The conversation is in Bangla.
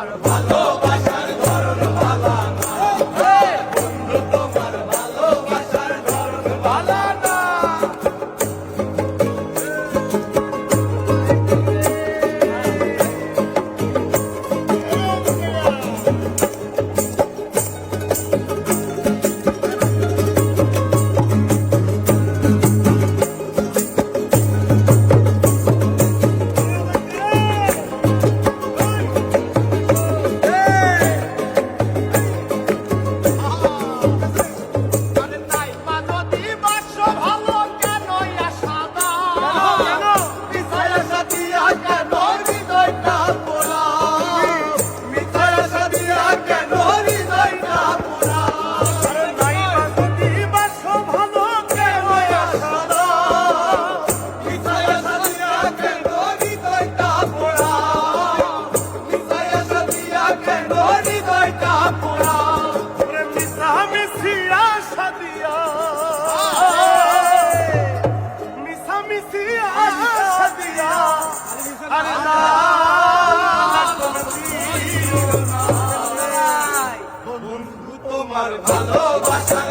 ভালো তোমার ভালোবাসার